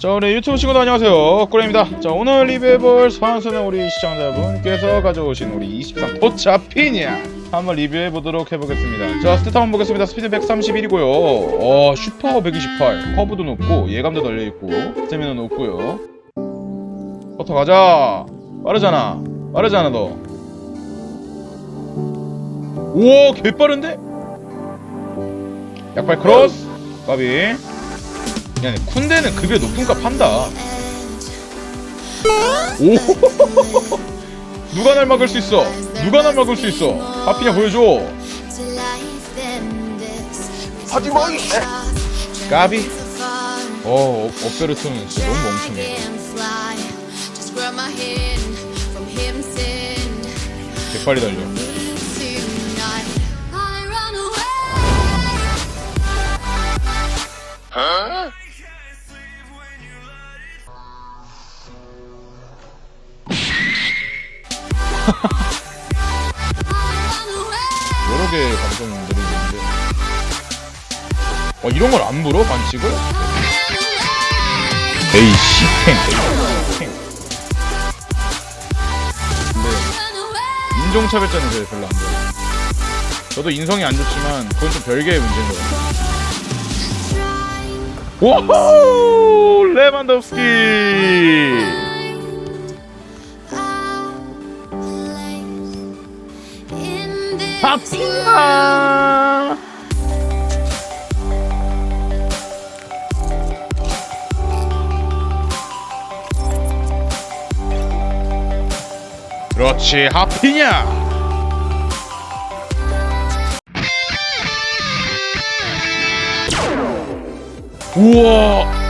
자 우리 유튜브 친구들 안녕하세요. 꾸레입니다. 자 오늘 리뷰해볼 선수는 우리 시청자분께서 가져오신 우리 23 도차피냐 한번 리뷰해 보도록 해보겠습니다. 자 스탯 한번 보겠습니다. 스피드 131이고요. 어 슈퍼 128 커브도 높고 예감도 널려 있고 스태미나 높고요. 버터 가자. 빠르잖아. 빠르잖아 너. 우와 개 빠른데? 약발 크로스. 까비 야, 쿤데는 급여 높은 값 한다. 오, 누가 날 막을 수 있어? 누가 날 막을 수 있어? 하피냐 보여줘. 하지 마 까비. 어, 업- 업베르토는 진짜 너무 멍청해. 개빨리 달려. 여러 개의 감성들이 있는데. 와, 이런 걸 안 물어? 반칙을? 에이씨, 탱. 탱. 근데, 인종차별자는 왜 별로 안 좋아해. 저도 인성이 안 좋지만, 그건 좀 별개의 문제인 것 같아요. 와우! 레반도프스키! 파피나! 그렇지, 하피냐! 우와!